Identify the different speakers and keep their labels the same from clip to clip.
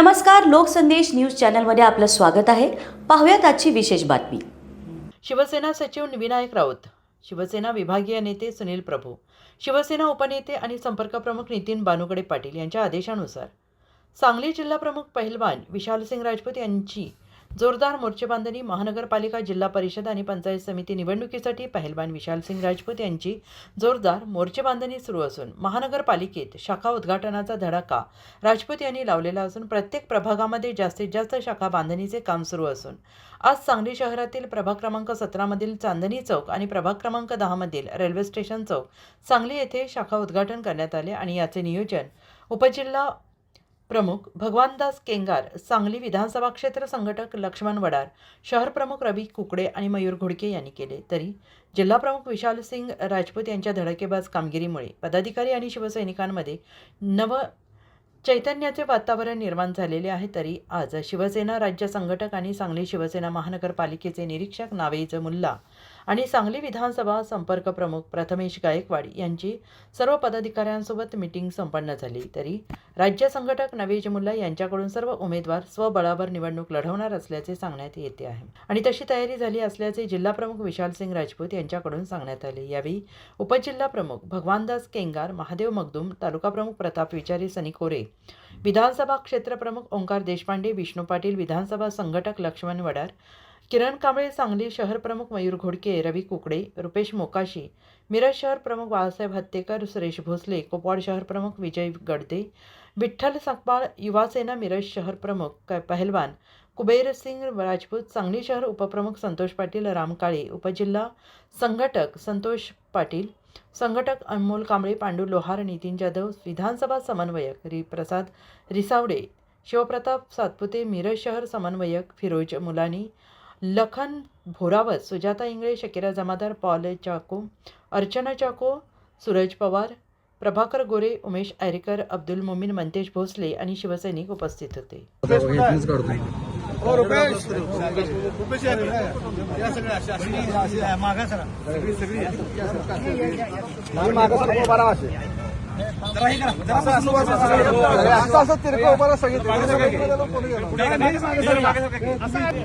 Speaker 1: नमस्कार लोकसंदेश न्यूज चॅनलमध्ये आपलं स्वागत आहे. पाहूयात आजची विशेष बातमी.
Speaker 2: शिवसेना सचिव विनायक राऊत शिवसेना विभागीय नेते सुनील प्रभू शिवसेना उपनेते आणि संपर्क प्रमुख नितीन बानुगडे पाटील यांच्या आदेशानुसार सांगली जिल्हा प्रमुख पहिलवान विशालसिंग राजपूत यांची जोरदार मोर्चेबांधणी महानगरपालिका जिल्हा परिषद आणि पंचायत समिती निवडणुकीसाठी पहिलवान विशालसिंग राजपूत यांची जोरदार मोर्चेबांधणी सुरू असून महानगरपालिकेत शाखा उद्घाटनाचा धडाका राजपूत यांनी लावलेला असून प्रत्येक प्रभागामध्ये जास्तीत जास्त शाखा बांधणीचे काम सुरू असून आज सांगली शहरातील प्रभाग क्रमांक सतरामधील चांदणी चौक आणि प्रभाग क्रमांक दहामधील रेल्वे स्टेशन चौक सांगली येथे शाखा उद्घाटन करण्यात आले आणि याचे नियोजन उपजिल्हा प्रमुख भगवानदास केंगार सांगली विधानसभा क्षेत्र संघटक लक्ष्मण वडार शहर प्रमुख रवी कुकडे आणि मयूर घोडके यांनी केले. तरी जिल्हा प्रमुख विशाल सिंग राजपूत यांच्या धडकेबाज कामगिरीमुळे पदाधिकारी आणि शिवसैनिकांमध्ये नव चैतन्याचे वातावरण निर्माण झालेले आहे. तरी आज शिवसेना राज्य संघटक आणि सांगली शिवसेना महानगरपालिकेचे निरीक्षक नावेज मुल्ला आणि सांगली विधानसभा संपर्क प्रमुख प्रथमेश गायकवाड यांची सर्व पदाधिकाऱ्यांसोबत मिटिंग संपन्न झाली. तरी राज्य संघटक नवेज मुल्ला यांच्याकडून सर्व उमेदवार स्वबळावर निवडणूक लढवणार असल्याचे सांगण्यात येते आहे. आणि तशी तयारी झाली असल्याचे जिल्हा प्रमुख विशाल सिंग राजपूत यांच्याकडून सांगण्यात आले. यावेळी उपजिल्हा प्रमुख भगवानदास केंगार महादेव मगदूम तालुका प्रमुख प्रताप विचारी सनी कोरे विधानसभा क्षेत्रप्रमुख ओंकार देशपांडे विष्णू पाटील विधानसभा संघटक लक्ष्मण वडार किरण कांबळे सांगली शहर प्रमुख मयूर घोडके रवी कुकडे रुपेश मोकाशी मिरज शहर प्रमुख बाळासाहेब हत्तेकर सुरेश भोसले कोपवाड शहर प्रमुख विजय गडदे विठ्ठल सकपाळ युवासेना मिरज शहर प्रमुख क- पहलवान कुबेर सिंग राजपूत सांगली शहर उपप्रमुख संतोष पाटील रामकाळे उपजिल्हा संघटक संतोष पाटील संघटक अनमोल कांबळे पांडू लोहार नितीन जाधव विधानसभा समन्वयक रि प्रसाद रिसावडे शिवप्रताप सातपुते मिरज शहर समन्वयक फिरोज मुलानी लखन भोरावत सुजाता इंगळे शकिरा जमादार पॉल चाको अर्चना चाको सूरज पवार प्रभाकर गोरे उमेश ऐरेकर अब्दुल मोमीन मंतेश भोसले आणि शिवसैनिक उपस्थित होते.
Speaker 3: असं. तिरकं सगळी पुढे या, मागे मागे सरा, मागे सरा. असं आहे.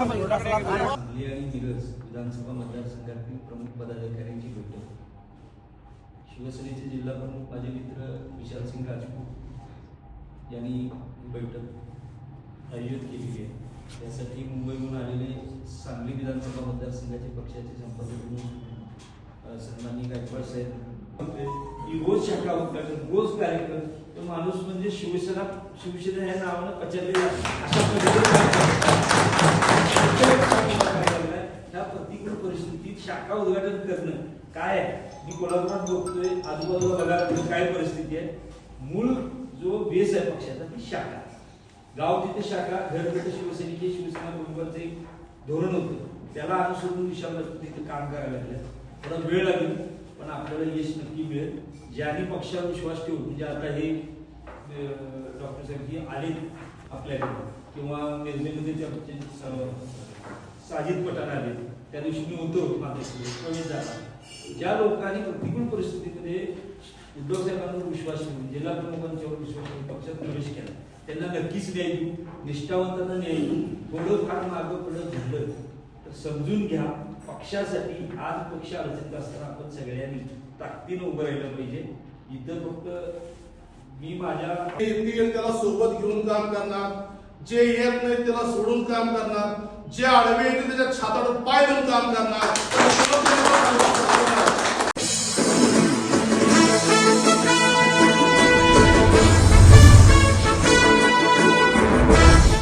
Speaker 4: सांगली आणि मिरज विधानसभा मतदारसंघातील प्रमुख पदाधिकाऱ्यांची बैठक. शिवसेनेचे जिल्हा प्रमुख माझे मित्र विशाल सिंग राजपूत यांनी बैठक आयोजित केलेली आहे. त्यासाठी मुंबईहून आलेले सांगली विधानसभा मतदारसंघाचे पक्षाचे संपर्क प्रमुख गायकवाड साहेब. की रोज शाखा उद्घाटन रोज कार्यक्रम तो माणूस म्हणजे शिवसेना शिवसेना या नावानं पचरलेला अशा पद्धतीने ह्या प्रतिकूल परिस्थितीत शाखा उद्घाटन करणं. काय? आहे मी कोल्हापुरात बघतोय आजूबाजूला बघायला काय परिस्थिती आहे. मूळ जो बेस आहे पक्षाचा ती शाखा. गाव तिथे शाखा घर तिथे शिवसैनिक शिवसेना बरोबरचं एक धोरण होतं. त्याला अनुसरून विशाल तिथे काम करायला लागलं. थोडा वेळ लागेल पण आपल्याला यश नक्की मिळेल. ज्यांनी पक्षावर विश्वास ठेवून म्हणजे आता हे डॉक्टर साहेब जी आले आपल्याकडे किंवा मेजमेमध्ये ते साजिद पठाण आले त्या दिवशी मी होतो माझ्याकडे प्रवेश झाला. ज्या लोकांनी प्रतिकूल परिस्थितीमध्ये उद्धव साहेबांवर विश्वास ठेवून जिल्हा प्रमुखांच्यावर विश्वास ठेवून पक्षात प्रवेश केला त्यांना नक्कीच न्याय देऊ निष्ठावंतांना न्याय देऊ थोडं फार मागं पुढं झालं तर समजून घ्या पक्षासाठी आज पक्ष अडचणीत असताना आपण सगळ्यांनी ताकदीनं उभं राहिलं पाहिजे. इथं फक्त मी माझ्या
Speaker 5: येतील त्याला सोबत घेऊन काम करणार जे येत नाही त्याला सोडून काम करणार जे आडवे येते त्याच्या छाताडून पाय देऊन काम करणार